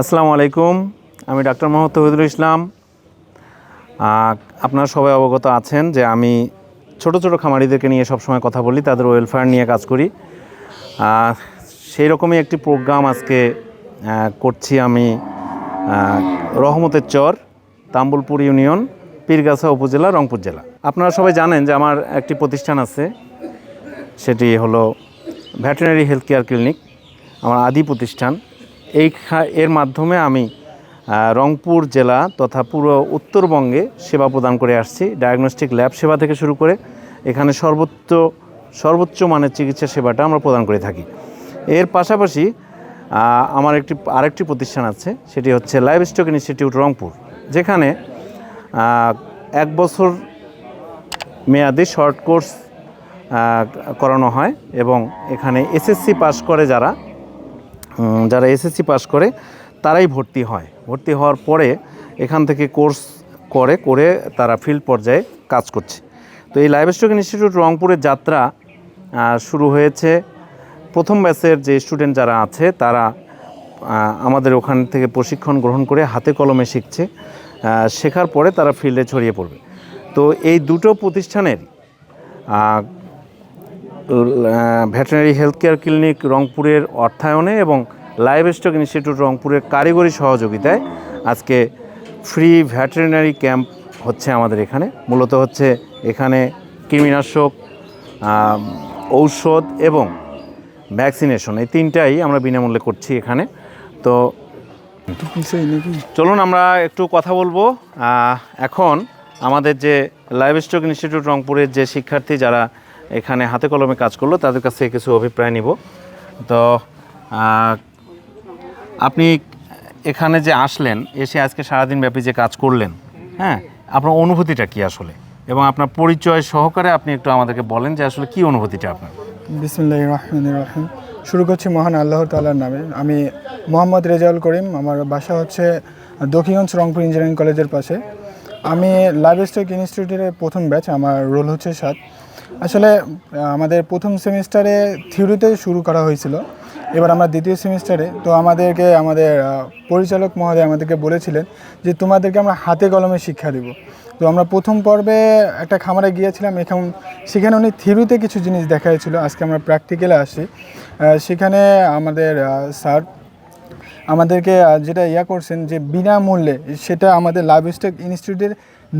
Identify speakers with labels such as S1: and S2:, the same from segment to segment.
S1: আসসালামু আলাইকুম, আমি ডাক্তার মোহাম্মদ তহিদুল ইসলাম। আপনারা সবাই অবগত আছেন যে আমি ছোট ছোট খামারিদেরকে নিয়ে সবসময় কথা বলি, তাদের ওয়েলফেয়ার নিয়ে কাজ করি। সেই রকমই একটি প্রোগ্রাম আজকে করছি আমি রহমতের চর, তাম্বুলপুর ইউনিয়ন, পীরগাছা উপজেলা, রংপুর জেলা। আপনারা সবাই জানেন যে আমার একটি প্রতিষ্ঠান আছে, সেটি হলো ভেটেরিনারি হেলথ কেয়ার ক্লিনিক, আমার আদি প্রতিষ্ঠান। এই এর মাধ্যমে আমি রংপুর জেলা তথা পুরো উত্তরবঙ্গে সেবা প্রদান করে আসছি ডায়াগনস্টিক ল্যাব সেবা থেকে শুরু করে এখানে সর্বোচ্চ সর্বোচ্চ মানের চিকিৎসা সেবাটা আমরা প্রদান করে থাকি। এর পাশাপাশি আমার একটি, আরেকটি প্রতিষ্ঠান আছে, সেটি হচ্ছে লাইভ স্টক ইনস্টিটিউট রংপুর, যেখানে এক বছর মেয়াদি শর্ট কোর্স করানো হয় এবং এখানে এসএসসি পাস করে যারা যারা এসএসসি পাস করে, তারাই ভর্তি হয়। ভর্তি হওয়ার পরে এখান থেকে কোর্স করে করে তারা ফিল্ড পর্যায়ে কাজ করছে। তো এই লাইভ স্টক ইনস্টিটিউট রংপুরের যাত্রা শুরু হয়েছে। প্রথম ব্যাচের যে স্টুডেন্ট যারা আছে, তারা আমাদের ওখান থেকে প্রশিক্ষণ গ্রহণ করে হাতে কলমে শিখছে। শেখার পরে তারা ফিল্ডে ছড়িয়ে পড়বে। তো এই দুটো প্রতিষ্ঠানের ভেটেরিনারি হেলথ কেয়ার ক্লিনিক রংপুরের অর্থায়নে এবং লাইভ স্টক ইনস্টিটিউট রংপুরের কারিগরি সহযোগিতায় আজকে ফ্রি ভেটেরিনারি ক্যাম্প হচ্ছে আমাদের এখানে। মূলত হচ্ছে এখানে কৃমিনাশক ঔষধ এবং ভ্যাকসিনেশন এই তিনটাই আমরা বিনামূল্যে করছি এখানে। তো চলুন আমরা একটু কথা বলব। এখন আমাদের যে লাইভ স্টক ইনস্টিটিউট রংপুরের যে শিক্ষার্থী যারা এখানে হাতে কলমে কাজ করল, তাদের কাছ থেকে কিছু অভিপ্রায় নিব। তো আপনি এখানে যে আসলেন, এসে আজকে সারাদিন ব্যাপী যে কাজ করলেন হ্যাঁ আপনার অনুভূতিটা কি আসলে? এবং আপনার পরিচয় সহকারে আপনি একটু আমাদেরকে বলেন যে আসলে কি অনুভূতিটা আপনার?
S2: বিসমুল্লাহ রহমান রহিম। শুরু করছি মহান আল্লাহ তাল্লার নামে। আমি মোহাম্মদ রেজাউল করিম, আমার বাসা হচ্ছে দক্ষিণগঞ্জ রংপুর ইঞ্জিনিয়ারিং কলেজের পাশে। আমি লাইভ স্টক ইনস্টিটিউটের প্রথম ব্যাচ, আমার রোল হচ্ছে সাত। আসলে আমাদের প্রথম সেমিস্টারে থিওরিতে শুরু করা হয়েছিল। এবার আমরা দ্বিতীয় সেমিস্টারে, তো আমাদেরকে, আমাদের পরিচালক মহোদয় আমাদেরকে বলেছিলেন যে, তোমাদেরকে আমরা হাতে কলমে শিক্ষা দেব। তো আমরা প্রথম পর্বে একটা খামারে গিয়েছিলাম, এখন, সেখানে উনি থিওরিতে কিছু জিনিস দেখাইছিল। আজকে আমরা প্র্যাকটিক্যালে আসি। সেখানে আমাদের স্যার আমাদেরকে যেটা ইয়া করছেন যে, বিনামূল্যে, সেটা আমাদের লাইভ স্টক ইনস্টিটিউটের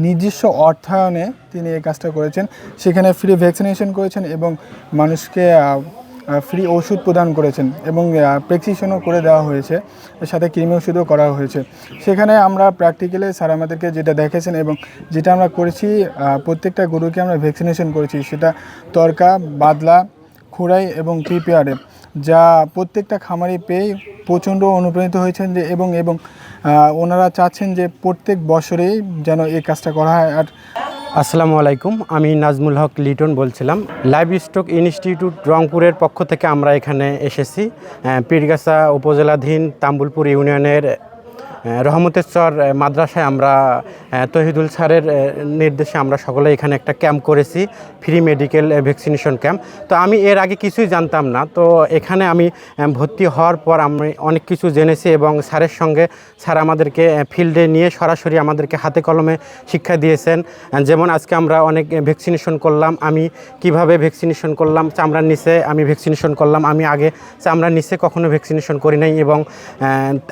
S2: নিজস্ব অর্থায়নে তিনি এই কাজটা করেছেন। সেখানে ফ্রি ভ্যাকসিনেশন করেছেন এবং মানুষকে ফ্রি ওষুধ প্রদান করেছেন এবং প্রেসক্রিপশনও করে দেওয়া হয়েছে। সাথে কৃমি ওষুধও করা হয়েছে। সেখানে আমরা প্র্যাকটিক্যালে স্যার আমাদেরকে যেটা দেখেছেন এবং যেটা আমরা করেছি প্রত্যেকটা গরুকে আমরা ভ্যাকসিনেশন করেছি, সেটা তরকা, বাদলা খুরাই এবং পিপিআরে যা প্রত্যেকটা খামারি পেয়ে প্রচণ্ড অনুপ্রাণিত হয়েছেন যে এবং এবং ওনারা চাচ্ছেন যে প্রত্যেক বছরেই যেন এই কাজটা করা হয়। আর
S3: আসসালামু আলাইকুম, আমি নাজমুল হক লিটন বলছিলাম। লাইভ স্টক ইনস্টিটিউট রংপুরের পক্ষ থেকে আমরা এখানে এসেছি। পীরগাছা উপজেলাধীন তাম্বুলপুর ইউনিয়নের রহমতেশ্বর মাদ্রাসায় আমরা তহিদুল স্যারের নির্দেশে আমরা সকলে এখানে একটা ক্যাম্প করেছি। ফ্রি মেডিকেল ভ্যাকসিনেশন ক্যাম্প তো আমি এর আগে কিছুই জানতাম না। তো এখানে আমি ভর্তি হওয়ার পর আমি অনেক কিছু জেনেছি এবং স্যারের সঙ্গে স্যার আমাদেরকে ফিল্ডে নিয়ে সরাসরি আমাদেরকে হাতে কলমে শিক্ষা দিয়েছেন। যেমন আজকে আমরা অনেক ভ্যাকসিনেশন করলাম, আমি কীভাবে ভ্যাকসিনেশন করলাম, চামড়ার নিচে আমি ভ্যাকসিনেশন করলাম, আমি আগে চামড়ার নিচে কখনো ভ্যাকসিনেশন করি নাই এবং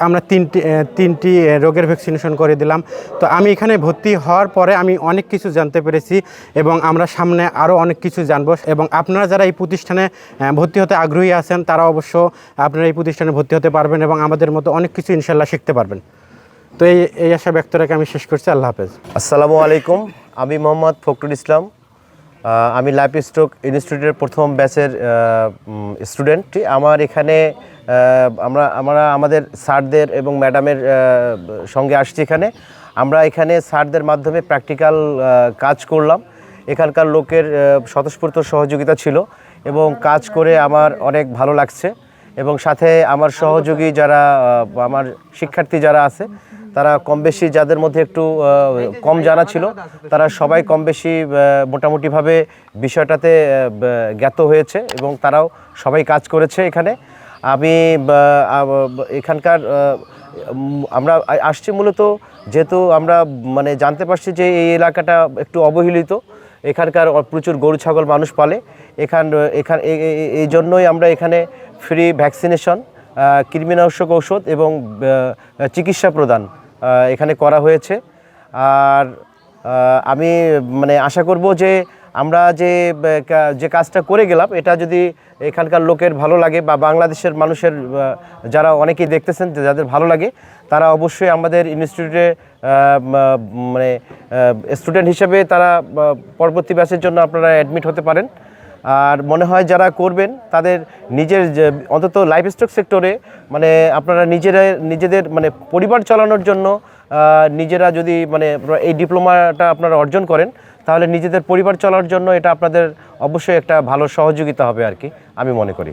S3: আমরা তিনটি তিনটি রোগের ভ্যাকসিনেশন করে দিলাম। তো আমি এখানে ভর্তি হওয়ার পরে আমি অনেক কিছু জানতে পেরেছি এবং আমরা সামনে আরও অনেক কিছু জানব। এবং আপনারা যারা এই প্রতিষ্ঠানে ভর্তি হতে আগ্রহী আছেন, তারা অবশ্য আপনারা এই প্রতিষ্ঠানে ভর্তি হতে পারবেন এবং আমাদের মতো অনেক কিছু ইনশাল্লাহ শিখতে পারবেন। তো এই এই আশা ব্যক্ত রেখে আমি শেষ করছি। আল্লাহ হাফেজ।
S4: আসসালামু আলাইকুম। আমি মোহাম্মদ ফখরুল ইসলাম। আমি লাইফ স্ট্রোক ইনস্টিটিউটের প্রথম ব্যাচের স্টুডেন্ট। আমার এখানে আমরা আমরা আমাদের স্যারদের এবং ম্যাডামের সঙ্গে আসছি এখানে। আমরা এখানে স্যারদের মাধ্যমে প্র্যাকটিক্যাল কাজ করলাম। এখানকার লোকের স্বতঃস্ফূর্ত সহযোগিতা ছিল এবং কাজ করে আমার অনেক ভালো লাগছে। এবং সাথে আমার সহযোগী যারা আমার শিক্ষার্থী যারা আছে, তারা কম বেশি যাদের মধ্যে একটু কম জানা ছিল, তারা সবাই কম বেশি মোটামুটিভাবে বিষয়টাতে জ্ঞাত হয়েছে এবং তারাও সবাই কাজ করেছে এখানে। আমি এখানকার আমরা আসছি মূলত যেহেতু আমরা মানে জানতে পারছি যে এই এলাকাটা একটু অবহেলিত। এখানকার প্রচুর গরু, ছাগল মানুষ পালে। এখান এখান এই জন্যই আমরা এখানে ফ্রি ভ্যাকসিনেশন কৃমিনাশক ঔষধ এবং চিকিৎসা প্রদান এখানে করা হয়েছে। আর আমি মানে আশা করব যে আমরা যে যে কাজটা করে গেলাম, এটা যদি এখানকার লোকের ভালো লাগে বা বাংলাদেশের মানুষের যারা অনেকেই দেখতেছেন যাদের ভালো লাগে, তারা অবশ্যই আমাদের ইনস্টিটিউটে মানে স্টুডেন্ট হিসেবে তারা পরবর্তী ব্যাচের জন্য আপনারা অ্যাডমিট হতে পারেন। আর মনে হয় যারা করবেন তাদের নিজের অন্তত লাইফ স্টক সেক্টরে মানে আপনারা নিজেরা নিজেদের মানে পরিবার চালানোর জন্য নিজেরা যদি মানে এই ডিপ্লোমাটা আপনারা অর্জন করেন তাহলে নিজেদের পরিবার চলার জন্য এটা আপনাদের অবশ্যই একটা ভালো সহযোগিতা হবে আর কি আমি মনে করি।